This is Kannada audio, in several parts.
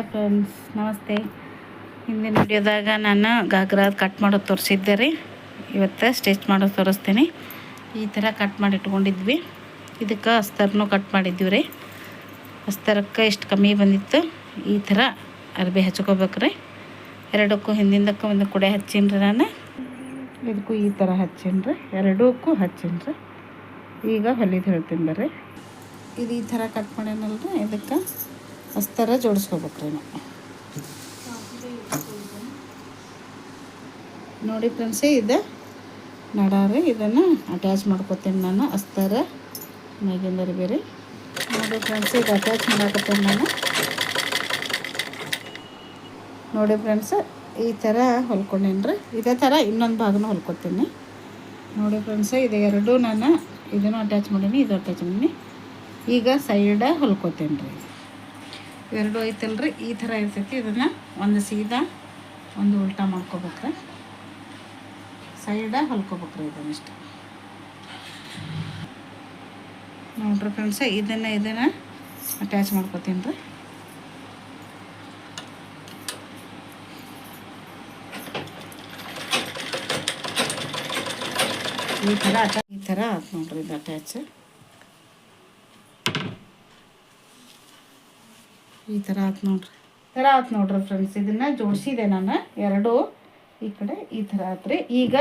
ಹಾಯ್ ಫ್ರೆಂಡ್ಸ್, ನಮಸ್ತೆ. ಹಿಂದಿನ ವಿಡಿಯೋದಾಗ ನಾನು ಗಾಗ್ರಾ ಕಟ್ ಮಾಡೋದು ತೋರಿಸಿದ್ದೆ ರೀ. ಇವತ್ತು ಸ್ಟಿಚ್ ಮಾಡೋದು ತೋರಿಸ್ತೀನಿ. ಈ ಥರ ಕಟ್ ಮಾಡಿ ಇಟ್ಕೊಂಡಿದ್ವಿ. ಇದಕ್ಕೆ ಅಸ್ತರ್ನೂ ಕಟ್ ಮಾಡಿದ್ವಿ ರೀ. ಅಸ್ತರಕ್ಕೆ ಎಷ್ಟು ಕಮ್ಮಿ ಬಂದಿತ್ತು. ಈ ಥರ ಅರ್ಬಿ ಹಚ್ಕೋಬೇಕ್ರಿ ಎರಡಕ್ಕೂ ಹಿಂದಿಂದಕ್ಕೂ ಒಂದು ಕುಡೆ ಹಚ್ಚೀನಿ ರೀ ನಾನು. ಇದಕ್ಕೂ ಈ ಥರ ಹಚ್ಚೀನಿ ರೀ. ಎರಡಕ್ಕೂ ಹಚ್ಚೀನಿ ರೀ. ಈಗ ಹೊಲಿದು ಹೇಳ್ತೀನಿ ಬರ್ರಿ. ಇದು ಈ ಥರ ಕಟ್ ಮಾಡ್ಯಾನಲ್ರಿ ಇದಕ್ಕೆ. ಅಸ್ತರ ಜೋಡಿಸ್ಕೋಬೇಕ್ರಿ ನಾವು. ನೋಡಿ ಫ್ರೆಂಡ್ಸೇ, ಇದು. ನಡಾರಿ, ಇದನ್ನು ಅಟ್ಯಾಚ್ ಮಾಡ್ಕೊತೀನಿ ನಾನು ಅಸ್ತರ ಮೇಗಿಂದರಿ ಬೇರೆ ನೋಡಿ ಫ್ರೆಂಡ್ಸ್ ಇದು ಅಟ್ಯಾಚ್ ಮಾಡಾಕತ್ತೀನಿ ನಾನು. ನೋಡಿ ಫ್ರೆಂಡ್ಸ್, ಈ ಥರ ಹೊಲ್ಕೊಂಡೇನ್ರಿ? ಇದೇ ಥರ ಇನ್ನೊಂದು ಭಾಗನೂ ಹೊಲ್ಕೊತೀನಿ. ನೋಡಿ ಫ್ರೆಂಡ್ಸ್, ಇದು ಎರಡೂ ನಾನು ಇದನ್ನು ಅಟ್ಯಾಚ್ ಮಾಡೀನಿ, ಇದು ಅಟ್ಯಾಚ್ ಮಾಡೀನಿ. ಈಗ ಸೈಡ ಹೊಲ್ಕೊತೀನಿ ರೀ ಎರಡು ರೀ ಈ ಥರ ಇರ್ತೈತಿ. ಇದನ್ನು ಒಂದು ಸೀದಾ ಒಂದು ಉಲ್ಟಾ ಮಾಡ್ಕೋಬೇಕ್ರಿ. ಸೈಡ ಹೊಲ್ಕೋಬೇಕ್ರಿ ಇದನ್ನಿಷ್ಟು ನೋಡ್ರಿ ಫ್ರೆಂಡ್ಸ ಇದನ್ನು ಇದನ್ನು ಅಟ್ಯಾಚ್ ಮಾಡ್ಕೋತೀನಿ ರೀ. ಈ ಥರ ಅಟ್ಯಾ ಈ ಥರ ನೋಡ್ರಿ ಇದು ಅಟ್ಯಾಚ್ ಈ ಥರ ಆತು ನೋಡ್ರಿ. ಥರ ಆತು ನೋಡ್ರಿ ಫ್ರೆಂಡ್ಸ್ ಇದನ್ನು ಜೋಡಿಸಿದೆ ನಾನು ಎರಡು. ಈ ಕಡೆ ಈ ಥರ ಆತ್ರಿ. ಈಗ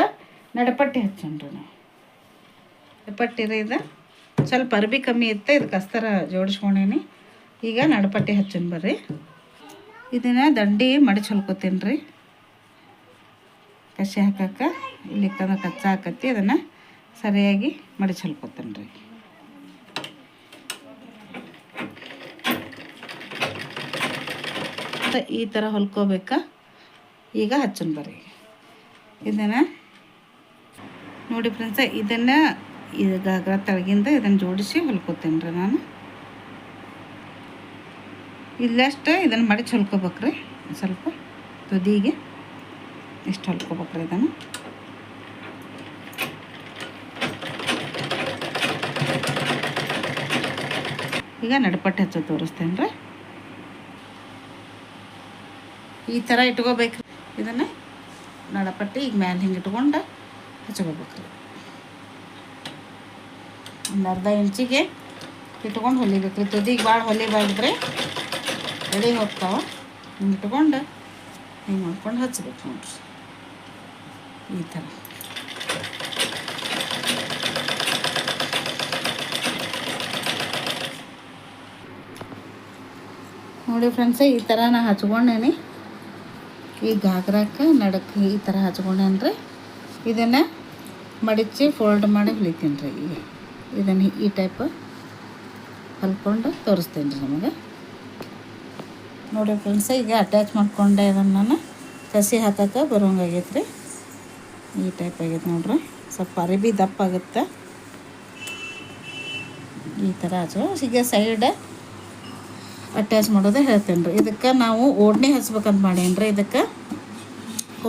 ನಡಪಟ್ಟಿ ಹಚ್ಚೋಣ್ರಿ ನಾವು. ನಡಪಟ್ಟಿ ರೀ ಇದು. ಸ್ವಲ್ಪ ಅರ್ಬಿ ಕಮ್ಮಿ ಇತ್ತು, ಇದಕ್ಕೆ ಅಸ್ತರ ಜೋಡಿಸ್ಕೊಂಡೇನಿ. ಈಗ ನಡಪಟ್ಟಿ ಹಚ್ಚೋಣ ಬರ್ರಿ. ಇದನ್ನು ದಂಡಿ ಮಡಿಚ್ ಹೊಲ್ಕೋತೀನಿ ರೀ. ಕಸಿ ಹಾಕಕ್ಕೆ, ಇಲ್ಲಿ ಕಚ್ಚ ಹಾಕತ್ತಿ, ಅದನ್ನು ಸರಿಯಾಗಿ ಮಡಿಚ್ ಹೊಲ್ಕೋತೀನಿ ರೀ. ಈ ಥರ ಹೊಲ್ಕೋಬೇಕಾ? ಈಗ ಹಚ್ಚನ್ ಬರ್ರಿ. ಇದನ್ನು ನೋಡಿ ಫ್ರೆಂಡ್ಸ, ಇದನ್ನು ಈಗ ತಳಗಿಂದ ಇದನ್ನು ಜೋಡಿಸಿ ಹೊಲ್ಕೋತೀನಿ ರೀ ನಾನು. ಇಲ್ಲಷ್ಟು ಇದನ್ನು ಮಡಿಚ್ ಹೊಲ್ಕೋಬೇಕ್ರಿ, ಸ್ವಲ್ಪ ತುದಿಗೆ ಇಷ್ಟು ಹೊಲ್ಕೋಬೇಕ್ರಿ ಇದನ್ನು. ಈಗ ನಡಪಟ್ಟೆ ಹಚ್ಚೋ ತೋರಿಸ್ತೇನೆ ರೀ ಈ ಥರ ಇಟ್ಕೋಬೇಕು. ಇದನ್ನು ನಡಪಟ್ಟಿ ಈಗ ಮ್ಯಾಲೆ ಹಿಂಗೆ ಇಟ್ಕೊಂಡು ಹಚ್ಕೋಬೇಕ್ರಿ ಒಂದು ಅರ್ಧ ಇಂಚಿಗೆ ಇಟ್ಕೊಂಡು ಹೊಲಿಬೇಕ್ರಿ ತುದಿಗೆ ಭಾಳ ಹೊಲಿಬಾರ್ದ್ರಿ ಎಡೆ ಹೋಗ್ತಾವ. ಹಿಂಗೆ ಇಟ್ಕೊಂಡು ಹಿಂಗೆ ಮಾಡ್ಕೊಂಡು ಹಚ್ಬೇಕು ನೋಡ್ರಿ. ಈ ಥರ. ನೋಡಿ ಫ್ರೆಂಡ್ಸೇ, ಈ ಥರ ನಾ ಹಚ್ಕೊಂಡೇನಿ. ಈ ಗಾಗ್ರಾಕ ನಡಕ್ಕೆ ಈ ಥರ ಹಚ್ಕೊಂಡೇನಿ ರೀ ಇದನ್ನು ಮಡಿಚಿ ಫೋಲ್ಡ್ ಮಾಡಿ ಹೊಲಿತೀನಿ ರೀ ಈಗ. ಇದನ್ನು ಈ ಟೈಪ್ ಹೊಲ್ಕೊಂಡು ತೋರಿಸ್ತೀನಿ ರೀ ನಮಗೆ. ನೋಡಿ ಫ್ರೆಂಡ್ಸ್ ಈಗ ಅಟ್ಯಾಚ್ ಮಾಡ್ಕೊಂಡೆ ಇದನ್ನು ನಾನು. ಕಸಿ ಹಾಕಕ್ಕೆ ಬರೋಂಗಾಗೈತೆ ರೀ. ಈ ಟೈಪ್ ಆಗೈತೆ ನೋಡ್ರಿ. ಸ್ವಲ್ಪ ಅರಿಬಿ ದಪ್ಪ ಆಗುತ್ತೆ. ಈ ಥರ ಹಚ್ಚೋ ಈಗ ಸೈಡ್ ಅಟ್ಯಾಚ್ ಮಾಡೋದೇ ಹೇಳ್ತೇನೆ ರೀ ಇದಕ್ಕೆ ನಾವು ಓಡ್ನೆ ಹಚ್ಬೇಕಂತ ಮಾಡೇನಿ ರೀ ಇದಕ್ಕೆ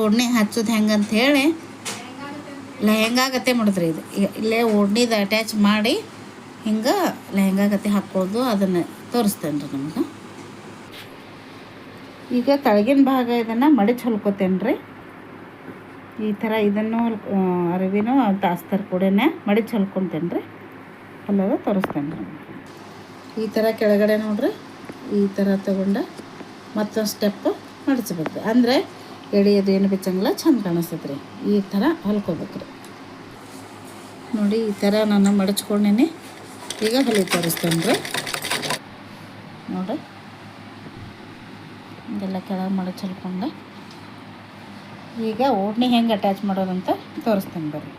ಓಡ್ನೆ ಹಚ್ಚೋದು ಹೆಂಗಂತ ಹೇಳಿ ಲೆಹಂಗಾಗತ್ತೆ ಮಾಡಿದ್ರಿ ಇದು. ಇಲ್ಲೇ ಓಡ್ನಿದು ಅಟ್ಯಾಚ್ ಮಾಡಿ ಹಿಂಗೆ ಲೆಹಂಗಾಗತ್ತೆ ಹಾಕ್ಕೊಳ್ಳೋದು ಅದನ್ನು ತೋರಿಸ್ತೇನೆ ರೀ ನಮ್ಗೆ. ಈಗ ತಳಗಿನ ಭಾಗ ಇದನ್ನು ಮಡಿಚ್ ಹೊಲ್ಕೋತೇನೆ ರೀ ಈ ಥರ ಇದನ್ನು ಅರಿವಿನೂ ತಾಸ್ತಾರೆ ಕೂಡ ಮಡಿಚ್ ಹೊಲ್ಕೊತೇನೆ ರೀ ತೋರಿಸ್ತೇನೆ ರೀ ಈ ಥರ ಕೆಳಗಡೆ ನೋಡ್ರಿ. ಈ ಥರ ತಗೊಂಡು ಮತ್ತೊಂದು ಸ್ಟೆಪ್ ಮಾಡಿಸ್ಬೇಕು ಅಂದರೆ ಎಳೆಯೋದು ಏನು ಬಿಚ್ಚಂಗಿಲ್ಲ, ಚಂದ ಕಾಣಿಸ್ತೈತೆ ರೀ ಈ ಥರ ಹೊಲ್ಕೋಬೇಕು ರೀ ನೋಡಿ, ಈ ಥರ ನಾನು ಮಡಚ್ಕೊಂಡೇನೆ. ಈಗ ಹೊಲಿ ತೋರಿಸ್ತೇನೆ ರೀ ನೋಡಿ. ಇದೆಲ್ಲ ಕೆಳಗೆ ಮಡಚ್ ಹೊಲ್ಕೊಂಡೆ ಈಗ ಓಡ್ನಿ ಹೆಂಗೆ ಅಟ್ಯಾಚ್ ಮಾಡೋದಂತ ತೋರಿಸ್ತೇನೆ ಬರ್ರಿ.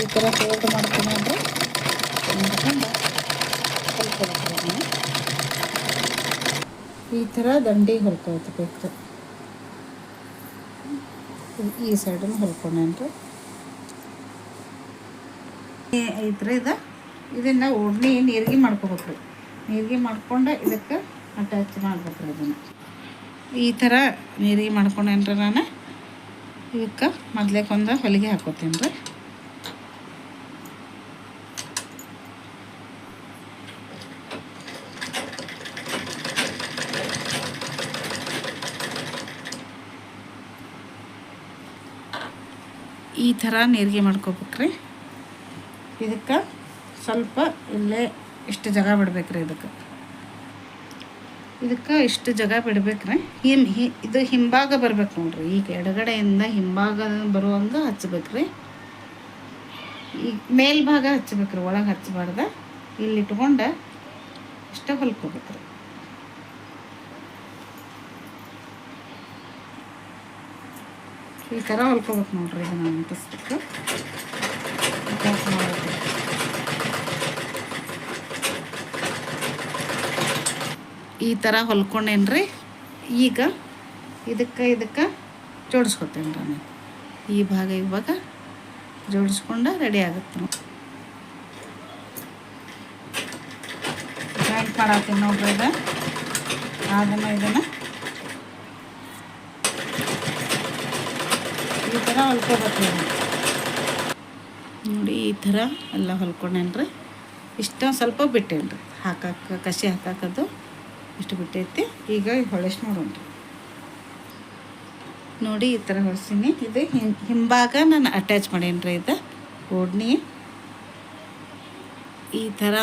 ಈ ಥರ ಫೋಲ್ಡ್ ಮಾಡ್ತೀನಿ ಅಂದರೆ ಮಾಡ್ಕೊಂಡು ಹೊಲ್ಕೊಬೇಕು ರೀ ನೀವು. ಈ ಥರ ದಂಡಿಗೆ ಹೊಲ್ಕೊಳ್ಬೇಕು ಈ ಸೈಡನ್ನು ಹೊಲ್ಕೊಂಡ್ರಿ ಐತ್ರಿ ಇದು. ಇದನ್ನು ಓಡ್ನಿ ನೀರಿಗೆ ಮಾಡ್ಕೋಬೇಕು ರೀ ನೀರಿಗೆ ಮಾಡ್ಕೊಂಡು ಇದಕ್ಕೆ ಅಟ್ಯಾಚ್ ಮಾಡ್ಬೇಕು ರೀ ಇದನ್ನು. ಈ ಥರ ನೀರಿಗೆ ಮಾಡ್ಕೊಂಡೇನ್ರಿ ನಾನು? ಇದಕ್ಕೆ ಮೊದ್ಲೇಕೊಂದು ಹೊಲಿಗೆ ಹಾಕೋತೀನಿ ರೀ ಈ ಥರ ನೀರಿಗೆ ಮಾಡ್ಕೋಬೇಕ್ರಿ. ಇದಕ್ಕೆ ಸ್ವಲ್ಪ ಇಲ್ಲೇ ಇಷ್ಟು ಜಾಗ ಬಿಡ್ಬೇಕ್ರಿ ಇದಕ್ಕೆ. ಇದಕ್ಕೆ ಇಷ್ಟು ಜಾಗ ಬಿಡ್ಬೇಕ್ರಿ. ಹಿಮ್, ಹಿ, ಇದು ಹಿಂಭಾಗ ಬರ್ಬೇಕು ನೋಡ್ರಿ. ಈಗ ಎಡಗಡೆಯಿಂದ ಹಿಂಭಾಗ ಬರುವಂಗೆ ಹಚ್ಬೇಕ್ರಿ. ಈಗ ಮೇಲ್ಭಾಗ ಹಚ್ಬೇಕ್ರಿ, ಒಳಗೆ ಹಚ್ಚಬಾರ್ದ. ಇಲ್ಲಿ ಇಟ್ಕೊಂಡು ಇಷ್ಟ ಹೊಲ್ಕೋಬೇಕ್ರಿ. ಈ ಥರ ಹೊಲ್ಕೊಬೇಕು ನೋಡ್ರಿ ಇದನ್ನು ಅಂಟಿಸ್ಬೇಕು ಈ ಥರ ಹೊಲ್ಕೊಂಡೇನ್ರಿ? ಈಗ ಇದಕ್ಕೆ ಇದಕ್ಕೆ ಜೋಡಿಸ್ಕೊತೇನೆ ರೀ ನಾನು. ಈ ಭಾಗ ಇವಾಗ ಜೋಡಿಸ್ಕೊಂಡು ರೆಡಿ ಆಗುತ್ತೆ ನೋಡಿ. ಜಾಯಿಂಟ್ ಮಾಡತ್ತೀನಿ ನೋಡ್ರಿ ಇದು. ಇದನ್ನು ಈ ಥರ ಹೊಲ್ಕೊಬೇಕು. ನೋಡಿ, ಈ ಥರ ಎಲ್ಲ ಹೊಲ್ಕೊಂಡೇನ್ರಿ ಇಷ್ಟ ಸ್ವಲ್ಪ ಬಿಟ್ಟೇನ್ರಿ. ಹಾಕಕ್ಕೆ ಕಸಿ ಹಾಕಾಕದು ಇಷ್ಟು ಬಿಟ್ಟೈತಿ. ಈಗ ಹೊಳೆಸ್ ನೋಡೋಣ ನೋಡಿ, ಈ ಥರ ಹೊಳ್ಸೀನಿ ಇದು ಹಿಂಭಾಗ ನಾನು ಅಟ್ಯಾಚ್ ಮಾಡೇನ್ರಿ ಇದು. ಓಡ್ನಿ. ಈ ಥರ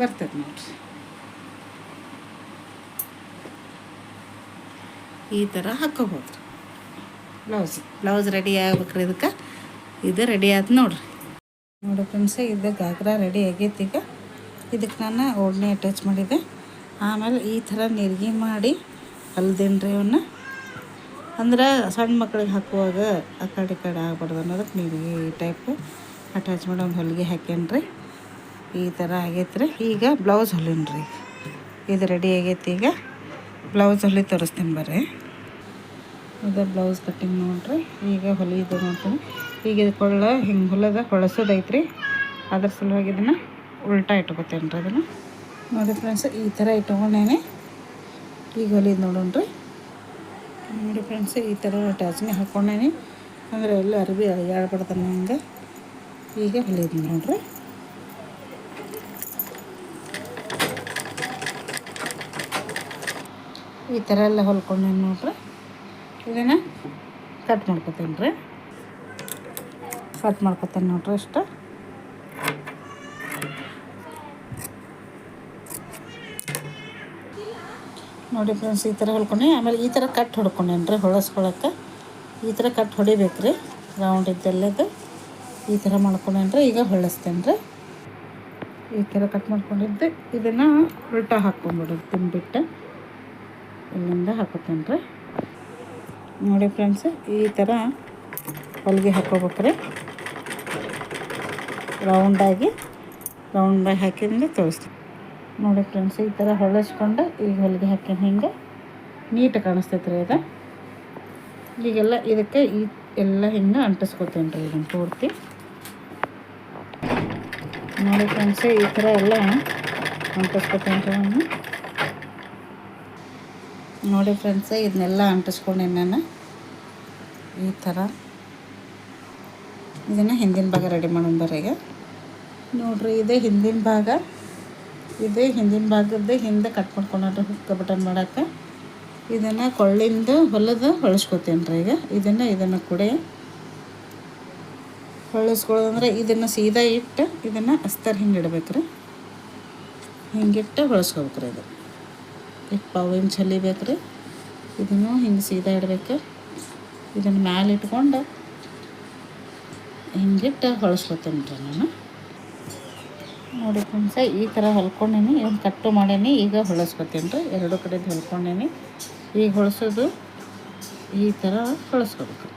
ಬರ್ತದೆ ನೋಡ್ರಿ. ಈ ಥರ ಹಾಕೋಬೋದು ಬ್ಲೌಸ್ ಬ್ಲೌಸ್ ರೆಡಿ ಆಗ್ಬೇಕ್ರಿ ಇದಕ್ಕೆ. ಇದು ರೆಡಿ ಆಯ್ತು ನೋಡ್ರಿ. ನೋಡಿ ಫ್ರೆಂಡ್ಸ್ ಇದು ಗಾಗ್ರ ರೆಡಿ ಆಗೈತಿ ಈಗ. ಇದಕ್ಕೆ ನಾನು ಓಡನೆ ಅಟ್ಯಾಚ್ ಮಾಡಿದೆ. ಆಮೇಲೆ ಈ ಥರ ನಿರ್ಗಿ ಮಾಡಿ ಅಲ್ದೇನ್ರಿ ಅವನ್ನ ಅಂದ್ರೆ ಸಣ್ಣ ಮಕ್ಳಿಗೆ ಹಾಕುವಾಗ ಆ ಕಡೆ ಈ ಕಡೆ ಆಗ್ಬಾರ್ದು ಅನ್ನೋದಕ್ಕೆ ನಿರ್ಗಿ ಟೈಪ್ ಅಟ್ಯಾಚ್ ಮಾಡಿ ಒಂದು ಹೊಲಿಗೆ ಹಾಕ್ಯನ್ರಿ. ಈ ಥರ ಆಗೈತ್ರಿ. ಈಗ ಬ್ಲೌಸ್ ಹೊಲಿನ್ರಿ. ಇದು ರೆಡಿ ಆಗೈತಿ ಈಗ. ಬ್ಲೌಸ್ ಹೊಲಿ ತೋರಿಸ್ತೀನಿ ಬರ್ರಿ. ಇದು ಬ್ಲೌಸ್ ಕಟ್ಟಿಂಗ್ ನೋಡ್ರಿ. ಈಗ ಹೊಲಿದು ನೋಡ್ತೀನಿ. ಈಗ ಇದು ಕೊಳ್ಳ, ಹಿಂಗೆ ಹೊಲದ ಹೊಳಸೋದೈತ್ರಿ ಅದ್ರ ಸಲುವಾಗಿ ಇದನ್ನು ಉಲ್ಟಾ ಇಟ್ಕೋತೇನೆ ರೀ ಅದನ್ನು. ನೋಡಿ ಫ್ರೆಂಡ್ಸ್ ಈ ಥರ ಇಟ್ಕೊಂಡೇನೆ. ಈಗ ಹೊಲಿದು ನೋಡೋಣ್ರಿ. ನೋಡಿ ಫ್ರೆಂಡ್ಸ್ ಈ ಥರ ಅಟ್ಯಾಚ್ನೆ ಹಾಕ್ಕೊಂಡೇನಿ ಅಂದರೆ ಎಲ್ಲ ಅರ್ಬಿ ಹೇಳ್ಬಿಡ್ತಾನೆ ಹಿಂಗೆ. ಈಗ ಹೊಲಿದು ನೋಡ್ರಿ ಈ ಥರ ಎಲ್ಲ ಹೊಲ್ಕೊಂಡೇನೆ ನೋಡ್ರಿ. ಇದನ್ನು ಕಟ್ ಮಾಡ್ಕೊತೇನೆ ರೀ. ಕಟ್ ಮಾಡ್ಕೊತೇನೆ ನೋಡ್ರಿ ಇಷ್ಟ ನೋಡಿ ಫ್ರೆಂಡ್ಸ್ ಈ ಥರ ಹೊಲ್ಕೊಂಡೆ ಆಮೇಲೆ ಈ ಥರ ಕಟ್ ಹೊಡ್ಕೊಂಡೇನು ರೀ ಹೊಳಸ್ಕೊಳಕ್ಕೆ ಈ ಥರ ಕಟ್ ಹೊಡಿಬೇಕು ರೀ. ರೌಂಡ್ ಇದ್ದೆಲ್ಲದು. ಈ ಥರ ಮಾಡ್ಕೊಂಡೇನಿ ರೀ. ಈಗ ಹೊಳಸ್ತೇನೆ ರೀ. ಈ ಥರ ಕಟ್ ಮಾಡ್ಕೊಂಡಿದ್ದೆ. ಇದನ್ನು ಉಲ್ಟಾ ಹಾಕ್ಕೊಂಡ್ಬಿಡ್ರಿ ತಿನ್ಬಿಟ್ಟು. ಇಲ್ಲಿಂದ ಹಾಕೋತೇನೆ ರೀ. ನೋಡಿ ಫ್ರೆಂಡ್ಸ್, ಈ ಥರ ಹೊಲಿಗೆ ಹಾಕೋಬೇಕ್ರಿ. ರೌಂಡಾಗಿ ರೌಂಡಾಗಿ ಹಾಕಿದ್ರೆ ತೋರಿಸ್ತೀನಿ. ನೋಡಿ ಫ್ರೆಂಡ್ಸ್, ಈ ಥರ ಹೊಲಿಸ್ಕೊಂಡು ಈಗ ಹೊಲಿಗೆ ಹಾಕಿನ ಹಿಂಗೆ ನೀಟ್ ಕಾಣಿಸ್ತೈತೆ ರೀ ಇದು. ಈಗೆಲ್ಲ ಇದಕ್ಕೆ ಈ ಎಲ್ಲ ಹಿಂಗೆ ಅಂಟಿಸ್ಕೊತೇನೆ ರೀ ಇದನ್ನು ಪೂರ್ತಿ. ನೋಡಿ ಫ್ರೆಂಡ್ಸ್, ಈ ಥರ ಎಲ್ಲ ಅಂಟಿಸ್ಕೊತೇನೆ ರೀ ನಾನು ನೋಡಿ ಫ್ರೆಂಡ್ಸ್ ಇದನ್ನೆಲ್ಲ ಅಂಟಿಸ್ಕೊಂಡೆ ನಾನು ಈ ಥರ. ಇದನ್ನು ಹಿಂದಿನ ಭಾಗ ರೆಡಿ ಮಾಡೋಣ ಬರೀಗ ನೋಡ್ರಿ, ಇದೇ ಹಿಂದಿನ ಭಾಗ. ಇದೇ ಹಿಂದಿನ ಭಾಗದ್ದು ಹಿಂದೆ ಕಟ್ ಮಾಡ್ಕೊಂಡ್ರೆ ಹುಕ್ಕ ಬಟನ್ ಮಾಡೋಕ್ಕೆ ಇದನ್ನು ಕೊಳ್ಳಿಂದ ಹೊಲದ ಹೊಳಸ್ಕೊತೇನೆ ರೀ ಈಗ. ಇದನ್ನು ಇದನ್ನು ಕೂಡ ಹೊಳಸ್ಕೊಳ್ಳೋದಂದ್ರೆ ಇದನ್ನು ಸೀದಾ ಇಟ್ಟು ಇದನ್ನು ಅಸ್ತರ್ ಹಿಂಗೆ ಇಡ್ಬೇಕು ರೀ. ಹಿಂಗಿಟ್ಟು ಹೊಳಸ್ಕೋಬೇಕು ರೀ ಇದು. ಇಟ್ಟು ಪಾವಿನ ಇಂಚ್ ಹೊಲಿಬೇಕು ರೀ ಇದನ್ನು ಹಿಂಗೆ ಸೀದಾ ಇಡಬೇಕು. ಇದನ್ನು ಮ್ಯಾಲೆ ಇಟ್ಕೊಂಡು ಹಿಂಗಿಟ್ಟು ಹೊಳಸ್ಕೊತೀನಿ ರೀ ನಾನು. ನೋಡಿ ಫ್ರೆಂಡ್ಸ, ಈ ಥರ ಹೊಲ್ಕೊಂಡೇನಿ ಇದನ್ನು ಕಟ್ಟು ಮಾಡೇನಿ, ಈಗ ಹೊಳಸ್ಕೊತೀನಿ ರೀ. ಎರಡು ಕಡೆದು ಹೊಲ್ಕೊಂಡೇನಿ. ಈಗ ಹೊಳಸೋದು ಈ ಥರ ಹೊಳಸ್ಕೊಬೇಕು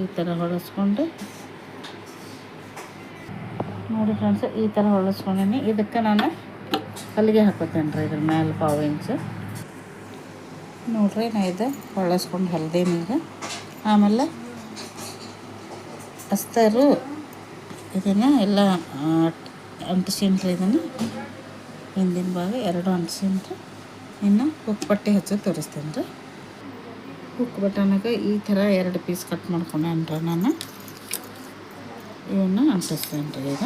ಈ ಥರ ಹೊಳಸ್ಕೊಂಡು ನೋಡಿ ಫ್ರೆಂಡ್ಸ್, ಈ ಥರ ಹೊಳಸ್ಕೊಂಡೇನಿ ಇದಕ್ಕೆ ನಾನು ಕಲ್ಲಿಗೆ ಹಾಕೋತೇನೆ ರೀ ಇದ್ರ ಮೇಲೆ ಪಾವು ಇಂಚು. ನೋಡ್ರಿ ನಾ ಇದು ಹೊಳಸ್ಕೊಂಡು ನೀರು ಆಮೇಲೆ ಅಸ್ತರು ಇದನ್ನು ಎಲ್ಲ ಅಂಟಿಸಿನ್ರಿ ಇದನ್ನು ಹಿಂದಿನ ಭಾಗ ಎರಡು ಅಂಟಿಸಿನ್ರಿ ಇನ್ನು ಹುಕ್ ಪಟ್ಟಿ ಹಚ್ಚಿ ತೋರಿಸ್ತೇನೆ ರೀ. ಉಕ್ಕು ಬಟನಾಗ ಈ ಥರ ಎರಡು ಪೀಸ್ ಕಟ್ ಮಾಡ್ಕೊಂಡೇನ್ರಿ ನಾನು. ಇವನ್ನ ಅಂಟಿಸ್ತೇನೆ ರೀ ಈಗ.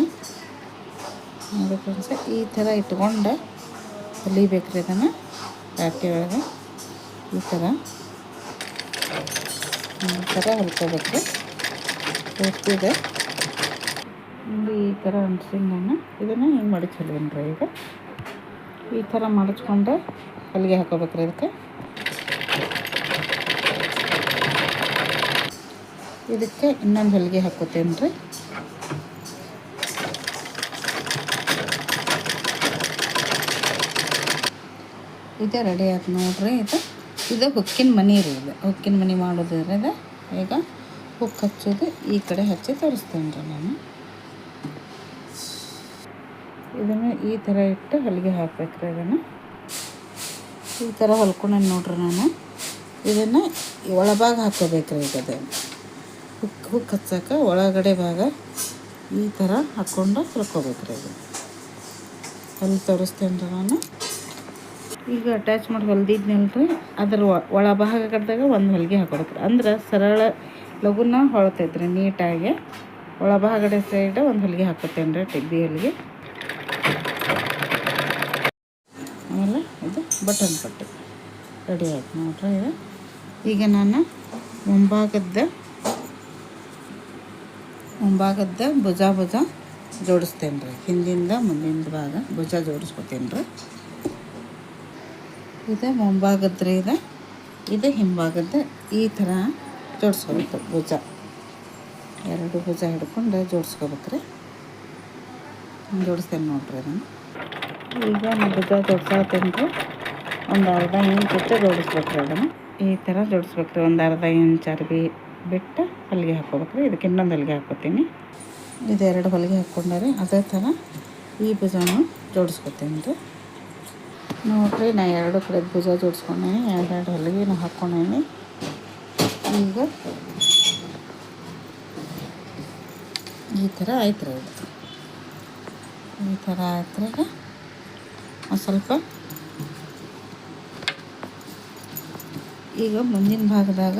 ನೋಡಿ ಫ್ರೆಂಡ್ಸ್, ಈ ಥರ ಇಟ್ಕೊಂಡು ಹೊಲಿಬೇಕ್ರಿ ಅದನ್ನು ರಾಟಿ ಒಳಗೆ ಈ ಥರ. ಈ ಥರ ಹೊಲ್ಕೋಬೇಕು ಇದೆ ಈ ಥರ ಅನ್ಸಿ ನಾನು ಇದನ್ನು ಹಿಂಗೆ ಮಡಚಲ್ವೇನು ಈಗ. ಈ ಥರ ಮಡಚ್ಕೊಂಡು ಹೊಲಿಗೆ ಹಾಕೋಬೇಕ್ರಿ ಇದಕ್ಕೆ. ಇದಕ್ಕೆ ಇನ್ನೊಂದು ಹೊಲಿಗೆ ಹಾಕೋತೇನೆ ರೀ ಇದು ರೆಡಿ ಆಯ್ತು ನೋಡ್ರಿ ಇದು. ಇದು ಹುಕ್ಕಿನ ಮನಿ ರೀ ಇದು. ಹುಕ್ಕಿನ ಮನಿ ಮಾಡೋದು ಈಗ ಹುಕ್ ಹಚ್ಚೋದು. ಈ ಕಡೆ ಹಚ್ಚಿ ತೋರಿಸ್ತೇನೆ ರೀ ನಾನು. ಇದನ್ನು ಈ ಥರ ಇಟ್ಟು ಹೊಲಿಗೆ ಹಾಕ್ಬೇಕ್ರಿ ಇದನ್ನು. ಈ ಥರ ಹೊಲ್ಕೊಂಡು ನೋಡ್ರಿ ನಾನು. ಇದನ್ನು ಒಳಭಾಗ ಹಾಕೋಬೇಕು ಈಗ ಅದನ್ನು. ಹುಕ್ ಹುಕ್ ಹಚ್ಚಕ್ಕೆ ಒಳಗಡೆ ಭಾಗ ಈ ಥರ ಹಾಕ್ಕೊಂಡು ಹೊಲ್ಕೋಬೇಕ್ರಿ ಇದು ಅಲ್ಲಿ ತೋರಿಸ್ತೇನೆ ರೀ ನಾನು. ಈಗ ಅಟ್ಯಾಚ್ ಮಾಡಿ ಹೊಲ್ದಿದ್ನಲ್ರಿ ಅದ್ರ ಒಳ ಭಾಗ ಕಟ್ಟಿದಾಗ ಒಂದು ಹೊಲಿಗೆ ಹಾಕೊಡಕ್ರಿ ಅಂದ್ರೆ ಸರಳ ಲಘುನ ಹೊಳ್ತೈತ್ರಿ ನೀಟಾಗಿ. ಒಳಭಾಗಡೆ ಸೈಡ್ ಒಂದು ಹೊಲಿಗೆ ಹಾಕೋತೇನೆ ರೀ ಟಿಬ್ಬಿ ಹೊಲಿಗೆ. ಆಮೇಲೆ ಇದು ಬಟನ್ ಪಟ್ಟಿ. ರೆಡಿ ಆಯ್ತು ನೋಡ್ರಿ ಇದು ಈಗ ನಾನು ಮುಂಭಾಗದ ಮುಂಭಾಗದ ಭುಜ ಭುಜ ಜೋಡಿಸ್ತೇನೆ ರೀ ಹಿಂದಿಂದ ಮುಂದಿನ ಭಾಗ ಭುಜ ಜೋಡಿಸ್ಕೊತೇನೆ ರೀ ಇದು ಮುಂಭಾಗದ ರೀ ಇದು. ಇದು ಹಿಂಭಾಗದ ಈ ಥರ ಜೋಡಿಸ್ಕೋಬೇಕು ಭುಜ. ಎರಡು ಭುಜ ಹಿಡ್ಕೊಂಡು ಜೋಡಿಸ್ಕೋಬೇಕ್ರಿ. ಜೋಡಿಸ್ತೇನೆ ನೋಡ್ರಿ ಅದನ್ನು ಈಗ ಭುಜ ಜೋಡ್ಸಾತೇನೆ ಒಂದು ಅರ್ಧ ಇಂಚ್ ಇಟ್ಟು ಜೋಡಿಸ್ಬೇಕ್ರಿ ಅದನ್ನು ಈ ಥರ ಜೋಡಿಸ್ಬೇಕ್ರಿ. ಒಂದು ಅರ್ಧ ಇಂಚ್ ಅರ್ಬಿ ಬಿಟ್ಟು ಹೊಲಿಗೆ ಹಾಕ್ಕೋಬೇಕ್ರಿ. ಇದಕ್ಕೆ ಇನ್ನೊಂದು ಹೊಲಿಗೆ ಇದು ಎರಡು ಹೊಲಿಗೆ ಹಾಕ್ಕೊಂಡರೆ ಅದೇ ಥರ ಈ ಭುಜನೂ ಜೋಡಿಸ್ಕೊತೀನಿ ರೀ. ನೋಡ್ರಿ, ನಾ ಎರಡು ಕಡೆ ಭುಜ ಜೋಡಿಸ್ಕೊಂಡೇನಿ ಎರಡೆರಡು ಹೊಲಿಗೆನೂ ಹಾಕ್ಕೊಂಡೇನಿ. ಈಗ ಈ ಥರ ಆಯ್ತು ರೀ ಇದು ಈ ಥರ ಆಯ್ತು ರೀ ಒಂದು ಸ್ವಲ್ಪ. ಈಗ ಮುಂದಿನ ಭಾಗದಾಗ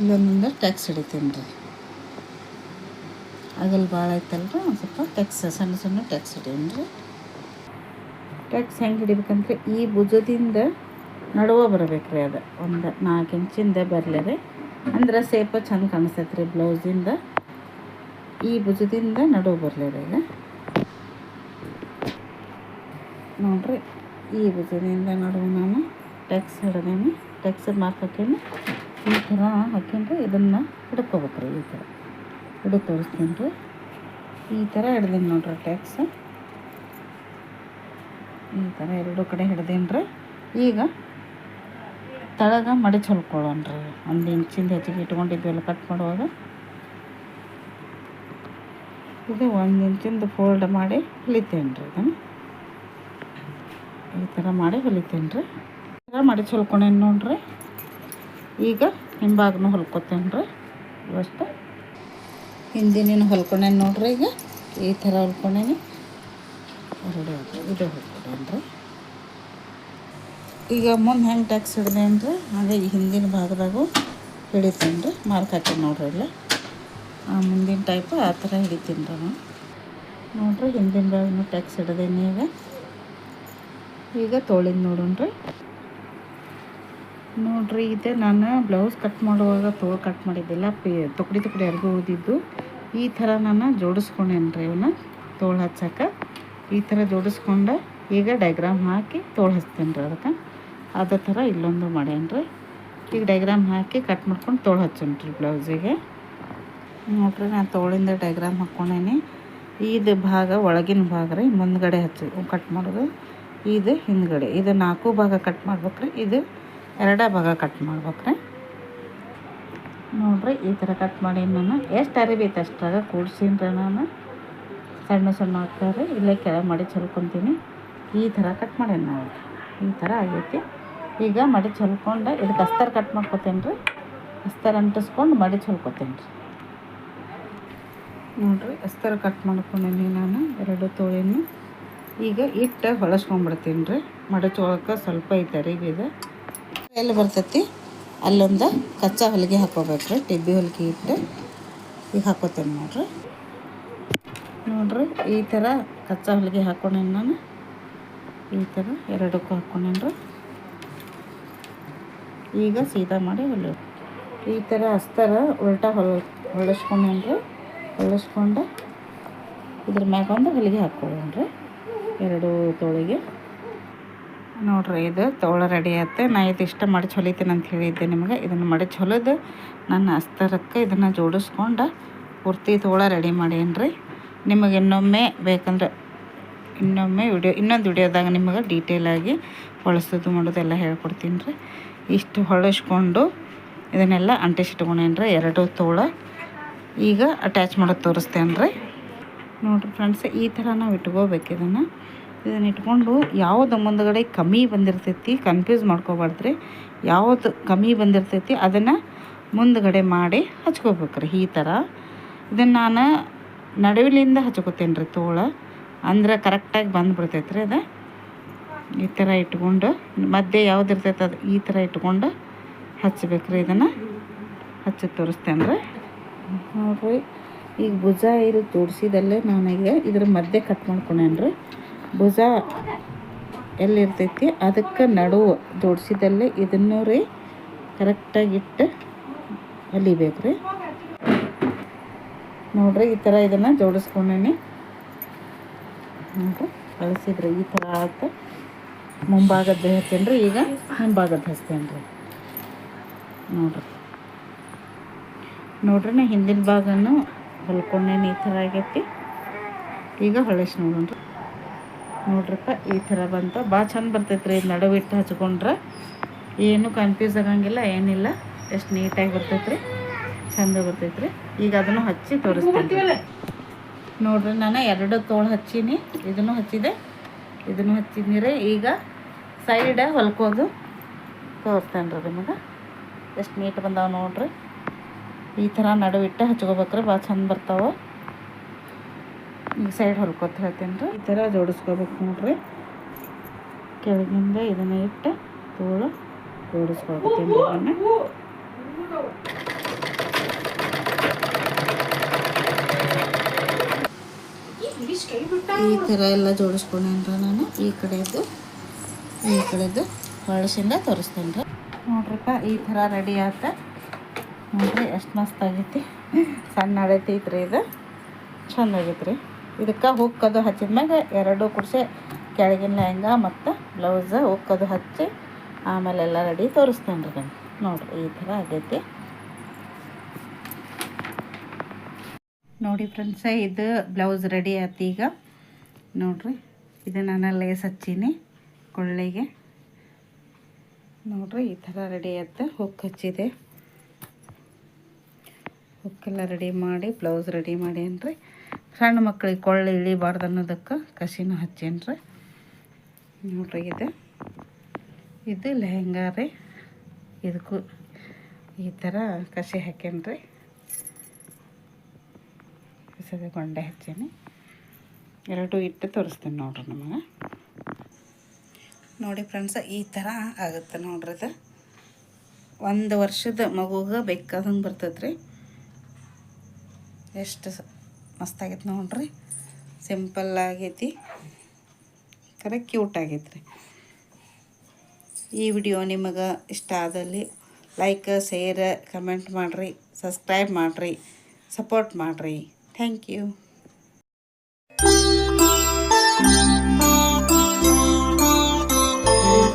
ಇಲ್ಲೊಂದೊಂದು ಟ್ಯಾಕ್ಸ್ ಹಿಡಿತೀನಿ ರೀ. ಆಗಲ್ಲಿ ಭಾಳ ರೀ ಒಂದು ಸ್ವಲ್ಪ ಟ್ಯಾಕ್ಸ್ ಸಣ್ಣ ಸಣ್ಣ ಟ್ಯಾಕ್ಸ್ ಹಿಡೀನಿ ರೀ. ಟ್ಯಾಕ್ಸ್ ಹೆಂಗೆ ಹಿಡಿಬೇಕಂದ್ರೆ ಈ ಭುಜದಿಂದ ನಡುವ ಬರಬೇಕು ರೀ ಅದು. ಒಂದು ನಾಲ್ಕು ಇಂಚಿಂದ ಬರಲಿ ರೀ ಅಂದ್ರೆ ಸೇಪ ಚಂದ ಕಾಣಿಸ್ತೈತೆ ರೀ ಬ್ಲೌಸಿಂದ. ಈ ಭುಜದಿಂದ ನಡುವ ಬರಲಿದೆ ರೀ ಈಗ. ನೋಡ್ರಿ, ಈ ಭುಜದಿಂದ ನಡುವ ನಾನು ಟೆಕ್ಸ್ ಹಿಡಿದೇನೆ. ಟೆಕ್ಸ್ ಮಾರ್ಕ್ ಹಾಕೀನಿ. ಈ ಥರ ಹಾಕೀನಿ ಇದನ್ನು ಹಿಡ್ಕೋಬೇಕ್ರಿ ಈ ಥರ ಹಿಡಿದು ತೋರಿಸ್ತೀನಿ ರೀ. ಈ ಥರ ಹಿಡ್ದೀನಿ ನೋಡ್ರಿ ಟ್ಯಾಕ್ಸ್ ಈ ಥರ ಎರಡು ಕಡೆ ಹಿಡ್ದೇನ್ರಿ. ಈಗ ತಳಗ ಮಡಿಚ್ ಹೊಲ್ಕೊಳ್ಳೋಣ ಒಂದು ಇಂಚಿಂದ ಹೆಚ್ಚಿಗೆ ಇಟ್ಕೊಂಡಿದ್ವಲ್ಲ ಕಟ್ ಮಾಡುವಾಗ. ಇದು ಒಂದು ಇಂಚಿಂದ ಫೋಲ್ಡ್ ಮಾಡಿ ಹೊಲಿತೇನೆ ರೀ ಇದನ್ನು. ಈ ಥರ ಮಾಡಿ ಹೊಲಿತೇನೆ ರೀ ಥರ ಮಡಿಚ್ ನೋಡ್ರಿ. ಈಗ ಹಿಂಭಾಗನೂ ಹೊಲ್ಕೊತೇನೆ ರೀ ಇವಷ್ಟು ಹಿಂದಿನ ಹೊಲ್ಕೊಂಡೇನು ನೋಡ್ರಿ ಈಗ. ಈ ಥರ ಹೊಲ್ಕೊಂಡೇನಿ ಇದು ಹೊಲ್ಕೊಂಡೇನಿ ಈಗ ಮುಂದೆ ಹೆಂಗೆ ಟ್ಯಾಕ್ಸ್ ಹಿಡ್ದೆ ರೀ ಹಾಗೆ ಈ ಹಿಂದಿನ ಭಾಗದಾಗು ಹಿಡಿತೀನಿ ರೀ ಮಾರ್ಕ್ ಹಾಕಿ ನೋಡ್ರಿ ಇಲ್ಲ ಆ ಮುಂದಿನ ಟೈಪ್ ಆ ಥರ ಹಿಡಿತೀನಿ ರೀ ನಾನು. ನೋಡ್ರಿ ಹಿಂದಿನ ಭಾಗನೂ ಟ್ಯಾಕ್ಸ್ ಹಿಡ್ದೇನಿ ಈಗ ಈಗ ತೋಳಿನ ನೋಡೋಣ ರೀ. ನೋಡ್ರಿ ಇದೆ ನಾನು ಬ್ಲೌಸ್ ಕಟ್ ಮಾಡುವಾಗ ತೋಳು ಕಟ್ ಮಾಡಿದ್ದಿಲ್ಲ, ಪೇ, ತುಕಡಿ ತುಕಡಿ ಅರ್ಗು ಉಳಿದಿದ್ದು ಈ ಥರ ನಾನು ಜೋಡಿಸ್ಕೊಂಡೇನಿ ರೀ ಇವನ್ನ, ತೋಳು ಹಚ್ಚಕ್ಕೆ ಈ ಥರ ಜೋಡಿಸ್ಕೊಂಡು ಈಗ ಡೈಗ್ರಾಮ್ ಹಾಕಿ ತೋಳು ಹಚ್ತೇನೆ ರೀ ಅದಕ್ಕೆ. ಅದೇ ಥರ ಇಲ್ಲೊಂದು ಮಾಡ್ಯಾನ್ರಿ ಈಗ ಡೈಗ್ರಾಮ್ ಹಾಕಿ ಕಟ್ ಮಾಡ್ಕೊಂಡು ತೋಳು ಹಚ್ಚೇನಿ ರೀ ಬ್ಲೌಸಿಗೆ ನೋಡ್ರಿ, ನಾನು ತೋಳಿಂದ ಡೈಗ್ರಾಮ್ ಹಾಕ್ಕೊಂಡೇನಿ. ಇದು ಭಾಗ ಒಳಗಿನ ಭಾಗ ರೀ, ಮುಂದ್ಗಡೆ ಹಚ್ಚಿ ಕಟ್ ಮಾಡೋದು. ಇದು ಹಿಂದ್ಗಡೆ ಇದು ನಾಲ್ಕು ಭಾಗ ಕಟ್ ಮಾಡ್ಬೇಕ್ರಿ ಇದು ಎರಡೇ ಭಾಗ ಕಟ್ ಮಾಡ್ಬೇಕ್ರಿ. ನೋಡ್ರಿ, ಈ ಥರ ಕಟ್ ಮಾಡೀನಿ ನಾನು. ಎಷ್ಟು ಅರಿಬೇಕು ಅಷ್ಟಾಗ ಕೂಡ್ಸೀನಿ ರೀ ನಾನು. ಸಣ್ಣ ಸಣ್ಣ ಹಾಕ್ತಾರೆ ಇಲ್ಲೇ ಕೆಳಗೆ ಮಡಿ ಚಲ್ಕೊತೀನಿ. ಈ ಥರ ಕಟ್ ಮಾಡೇನಿ ನಾವು. ಈ ಥರ ಆಗೈತಿ. ಈಗ ಮಡಿ ಚಲ್ಕೊಂಡು, ಇದಕ್ಕೆ ಅಸ್ತರ ಕಟ್ ಮಾಡ್ಕೊತೇನೆ ರೀ ಅಸ್ತರ ಅಂಟಿಸ್ಕೊಂಡು ಮಡಿ ಚಲ್ಕೊತೇನೆ ರೀ ನೋಡ್ರಿ, ಅಸ್ತರ ಕಟ್ ಮಾಡ್ಕೊಂಡೇನಿ ನಾನು, ಎರಡು ತೋಳಿನ. ಈಗ ಇಟ್ಟು ಹೊಳಸ್ಕೊಂಡ್ಬಿಡ್ತೀನಿ ರೀ ಮಡಚೊಳಕ್ಕೆ ಸ್ವಲ್ಪ ಐತೆ ಅರಿವಿದೆ ಎಲ್ಲಿ ಬರ್ತೈತಿ? ಅಲ್ಲೊಂದು ಕಚ್ಚಾ ಹೊಲಿಗೆ ಹಾಕೋಬೇಕು ರೀ ಟಿಬ್ಬಿ ಹೊಲಿಗೆ ಇಟ್ಟು ಈಗ ಹಾಕೋತೇನೆ ನೋಡ್ರಿ. ನೋಡ್ರಿ, ಈ ಥರ ಕಚ್ಚಾ ಹೊಲಿಗೆ ಹಾಕ್ಕೊಂಡೇನು ನಾನು. ಈ ಥರ ಎರಡಕ್ಕೂ ಹಾಕ್ಕೊಂಡೇನು ಈಗ ಸೀದಾ ಮಾಡಿ ಹೊಲಿ ಈ ಥರ ಅಸ್ತರ ಉಲ್ಟಾ ಹೊಲ ಹೊಳಿಸ್ಕೊಂಡ್ರಿ ಹೊಳಿಸ್ಕೊಂಡು ಇದ್ರ ಮ್ಯಾಗ ಒಂದು ಹೊಲಿಗೆ ಹಾಕ್ಕೊಳ್ಳೋಣ್ರಿ ಎರಡು ತೋಳಿಗೆ. ನೋಡ್ರಿ, ಇದು ತೋಳ ರೆಡಿ ಆಯ್ತು. ನಾ ಇದು ಇಷ್ಟ ಮಾಡಿ ಹೊಲಿತೀನಿ ಅಂತ ಹೇಳಿದ್ದೆ ನಿಮಗೆ. ಇದನ್ನು ಮಾಡಿ ಹೊಲಿದು, ನನ್ನ ಅಸ್ತರಕ್ಕೆ ಇದನ್ನು ಜೋಡಿಸ್ಕೊಂಡು ಪೂರ್ತಿ ತೋಳ ರೆಡಿ ಮಾಡೀನಿ ನಿಮಗೆ ಇನ್ನೊಮ್ಮೆ ಬೇಕಂದ್ರೆ ಇನ್ನೊಮ್ಮೆ ವಿಡಿಯೋ, ಇನ್ನೊಂದು ವಿಡಿಯೋದಾಗ ನಿಮಗೆ ಡೀಟೇಲಾಗಿ ಹೊಳಸೋದು ಮಾಡೋದೆಲ್ಲ ಹೇಳ್ಕೊಡ್ತೀನಿ ರೀ. ಇಷ್ಟು ಹೊಳಸ್ಕೊಂಡು ಇದನ್ನೆಲ್ಲ ಅಂಟಿಸಿಟ್ಕೊಂಡೇನು ರೀ ಎರಡು ತೋಳ ಈಗ ಅಟ್ಯಾಚ್ ಮಾಡೋದು ತೋರಿಸ್ತೇನೆ ರೀ. ನೋಡಿರಿ ಫ್ರೆಂಡ್ಸ್ ಈ ಥರ ನಾವು ಇಟ್ಕೋಬೇಕು ಇದನ್ನು. ಇದನ್ನು ಇಟ್ಕೊಂಡು ಯಾವುದು ಮುಂದ್ಗಡೆ ಕಮ್ಮಿ ಬಂದಿರ್ತೈತಿ ಕನ್ಫ್ಯೂಸ್ ಮಾಡ್ಕೋಬಾರ್ದ್ರಿ. ಯಾವುದು ಕಮ್ಮಿ ಬಂದಿರ್ತೈತಿ ಅದನ್ನು ಮುಂದ್ಗಡೆ ಮಾಡಿ ಹಚ್ಕೋಬೇಕ್ರಿ ಈ ಥರ ಇದನ್ನು ನಾನು ನಡುವಿಲಿಂದ ಹಚ್ಕೋತೇನೆ ರೀ ತೋಳ. ಅಂದ್ರೆ ಕರೆಕ್ಟಾಗಿ ಬಂದುಬಿಡ್ತೈತೆ ರೀ ಅದು. ಈ ಥರ ಇಟ್ಕೊಂಡು, ಮಧ್ಯೆ ಯಾವ್ದು ಇರ್ತೈತೆ ಅದು ಈ ಥರ ಇಟ್ಕೊಂಡು ಹಚ್ಬೇಕು ರೀ ಇದನ್ನು. ಹಚ್ಚಿ ತೋರಿಸ್ತೇನೆ ರೀ ನೋಡ್ರಿ, ಈಗ ಭುಜ ಇದು ತೋರಿಸಿದಲ್ಲೇ ನಾನೀಗ ಇದ್ರ ಮಧ್ಯೆ ಕಟ್ ಮಾಡ್ಕೊಂಡೇನಿ ರೀ ಭುಜ ಎಲ್ಲಿರ್ತೈತಿ, ಅದಕ್ಕೆ ನಡುವು ಜೋಡಿಸಿದಲ್ಲೇ ಇದನ್ನು ರೀ ಕರೆಕ್ಟಾಗಿ ಇಟ್ಟು ರೀ ನೋಡ್ರಿ ಈ ಥರ ಇದನ್ನು ಜೋಡಿಸ್ಕೊಂಡೇನೆ. ನೋಡ್ರಿ, ಕಳಿಸಿದ್ರಿ ಈ ಥರ ಆಯ್ತು ಮುಂಭಾಗದ್ದು ಹಚ್ಚೇನಿ ರೀ ಈಗ ಹಿಂಭಾಗದ್ದು ಹಚ್ತೇನೆ ರೀ ನೋಡ್ರಿ. ನೋಡ್ರಿ ನಾ ಹಿಂದಿನ ಭಾಗನೂ ಹೊಲ್ಕೊಂಡೇನೆ ಈ ಥರ ಆಗೈತಿ. ಈಗ ಹೊಳಿಸಿ ರೀ ನೋಡ್ರಪ್ಪ, ಈ ಥರ ಬಂತು. ಭಾಳ ಚಂದ ಬರ್ತೈತೆ ರೀ ನಡುವಿಟ್ಟು ಹಚ್ಕೊಂಡ್ರೆ. ಏನು ಕನ್ಫ್ಯೂಸ್ ಆಗಂಗಿಲ್ಲ, ಏನಿಲ್ಲ. ಎಷ್ಟು ನೀಟಾಗಿ ಬರ್ತೈತೆ ರೀ ಚಂದ ಬರ್ತೈತ್ರಿ. ಈಗ ಅದನ್ನು ಹಚ್ಚಿ ತೋರಿಸ್ತೀನಿ. ನೋಡ್ರಿ, ನಾನು ಎರಡು ತೋಳು ಹಚ್ಚೀನಿ. ಇದನ್ನು ಹಚ್ಚಿದೆ. ಇದನ್ನು ಹಚ್ಚಿದ್ನಿ ರೀ. ಈಗ ಸೈಡ ಹೊಲ್ಕೋದು ತೋರಿಸ್ತೇನೆ ರೀ ನಿಮಗೆ. ಎಷ್ಟು ನೀಟ್ ಬಂದಾವ ನೋಡ್ರಿ. ಈ ಥರ ನಡುವಿಟ್ಟು ಹಚ್ಕೋಬೇಕ್ರಿ. ಭಾಳ ಚಂದ ಬರ್ತಾವೆ. ಈಗ ಸೈಡ್ ಹೊಲ್ಕೋತ ಹೇಳ್ತೀನಿ ರೀ. ಈ ಥರ ಜೋಡಿಸ್ಕೋಬೇಕು ನೋಡ್ರಿ. ಕೆಳಗಿಂದ ಇದನ್ನು ಇಟ್ಟು ತೋಳು ಜೋಡಿಸ್ಕೊಳ್ತೀನಿ ಈ ಥರ ಎಲ್ಲ ಜೋಡಿಸ್ಕೊಂಡೇನ್ರ ನಾನು? ಈ ಕಡೆದು ಈ ಕಡೆದು ಹೊಳಸಿಂದ ತೋರಿಸ್ತೇನೆ ರೀ ನೋಡ್ರಪ್ಪ, ಈ ಥರ ರೆಡಿ ಆತ. ನೋಡ್ರಿ, ಎಷ್ಟು ಮಸ್ತ್ ಆಗೈತಿ. ಸಣ್ಣ ಅಳತೈತಿ ಐತ್ರಿ ಇದು. ಚಂದ ಆಗೈತೆ ರೀ. ಇದಕ್ಕೆ ಹುಕ್ಕದು ಹಚ್ಚಿದ್ಮ್ಯಾಗ ಎರಡು ಕುಡ್ಸೆ, ಕೆಳಗಿನ ಲೆಹಂಗ ಮತ್ತು ಬ್ಲೌಸ್ ಹುಕ್ಕದು ಹಚ್ಚಿ, ಆಮೇಲೆ ಎಲ್ಲ ರೆಡಿ ತೋರಿಸ್ತೇನೆ ರೀ ನೋಡ್ರಿ, ಈ ಥರ ಆಗೈತಿ. ನೋಡಿ ಫ್ರೆಂಡ್ಸ, ಇದು ಬ್ಲೌಸ್ ರೆಡಿ ಆಯ್ತು ಈಗ. ನೋಡಿರಿ, ಇದು ನಾನು ಲೇಸ್ ಹಚ್ಚೀನಿ ಕೊಳ್ಳಿಗೆ. ನೋಡಿರಿ, ಈ ಥರ ರೆಡಿ ಆಯ್ತು. ಹುಕ್ ಹಚ್ಚಿದೆ. ಹುಕ್ಕೆಲ್ಲ ರೆಡಿ ಮಾಡಿ, ಬ್ಲೌಸ್ ರೆಡಿ ಮಾಡೇನ್ರಿ ಸಣ್ಣ ಮಕ್ಕಳಿಗೆ ಕೊಳ್ಳೆ ಇಳಿಬಾರ್ದು ಅನ್ನೋದಕ್ಕೆ ಕಸಿನೂ ಹಚ್ಚೇನ್ರಿ. ನೋಡ್ರಿ ಇದು. ಇದು ಲೆಹಂಗಾ ರೀ. ಇದಕ್ಕೂ ಈ ಥರ ಕಸಿ ಹಾಕೇನ್ರಿ. ಕಸದ ಗೊಂಡೆ ಹಚ್ಚೀನಿ. ಎರಡು ಇಟ್ಟು ತೋರಿಸ್ತೀನಿ ನೋಡ್ರಿ ನಮಗೆ. ನೋಡಿ ಫ್ರೆಂಡ್ಸ್, ಈ ಥರ ಆಗುತ್ತೆ ನೋಡ್ರಿ ಅದು ಒಂದು ವರ್ಷದ ಮಗುಗೆ ಬೇಕಾದಂಗೆ ಬರ್ತೈತೆ ರೀ ಎಷ್ಟು ಮಸ್ತಾಗೈತೆ ನೋಡ್ರಿ. ಸಿಂಪಲ್ ಆಗೈತಿ. ಕರೆ ಕ್ಯೂಟ್ ಆಗೈತೆ ಈ ವಿಡಿಯೋ ನಿಮಗೆ ಇಷ್ಟ ಆದಲ್ಲಿ ಲೈಕ್, ಶೇರ್, ಕಮೆಂಟ್ ಮಾಡಿರಿ. ಸಬ್ಸ್ಕ್ರೈಬ್ ಮಾಡಿರಿ. ಸಪೋರ್ಟ್ ಮಾಡಿರಿ. Thank you.